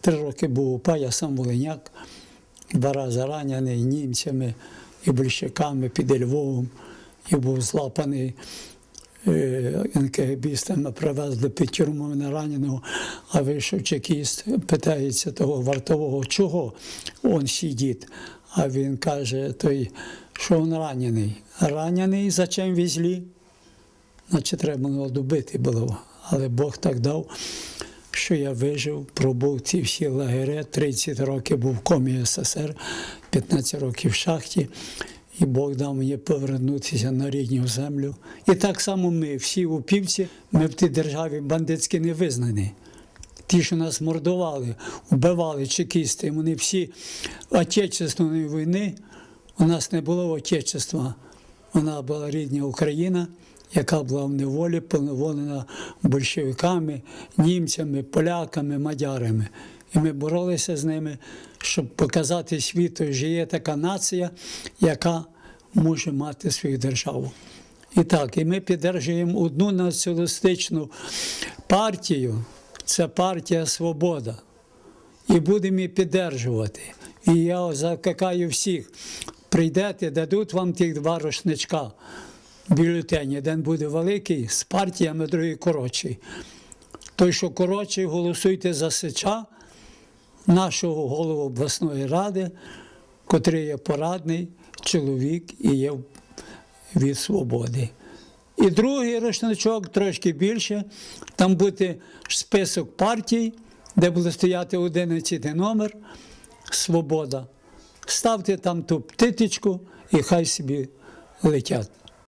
Три роки був УПА, я сам Волиняк, два рази ранений німцями і большевиками під Львовом, і був злапаний е, НКГБістами, привезли під тюрму мене раненого, а вийшов чекіст, питається того вартового, чого він сидить. А він каже, той, що він ранений. Ранений, зачем везли? Значить, треба було добити було. Але Бог так дав, що я вижив, пробув ці всі лагеря, 30 років був в комі СССР, 15 років в шахті. І Бог дав мені повернутися на рідну землю. І так само ми, всі упівці, ми в тій державі бандитські не визнані. Ті, що нас мордували, вбивали чекісти, вони всі Отечественної війни, у нас не було Отечества. Вона була рідна Україна, яка була в неволі, поневолена большевиками, німцями, поляками, мадярами. І ми боролися з ними, щоб показати світу, що є така нація, яка може мати свою державу. І так, і ми підтримуємо одну націоналістичну партію, це партія Свобода. І будемо її підтримувати. І я закликаю всіх, прийдете, дадуть вам тих два рушничка бюлетені. Один буде великий з партіями, другий коротший. Той, що коротший, голосуйте за Сича, нашого голову обласної ради, котрий є порадний чоловік і є від свободи. І другий рушничок трошки більше. Там буде список партій, де буде стояти 11 номер Свобода. Ставте там ту птиточку і хай собі летять.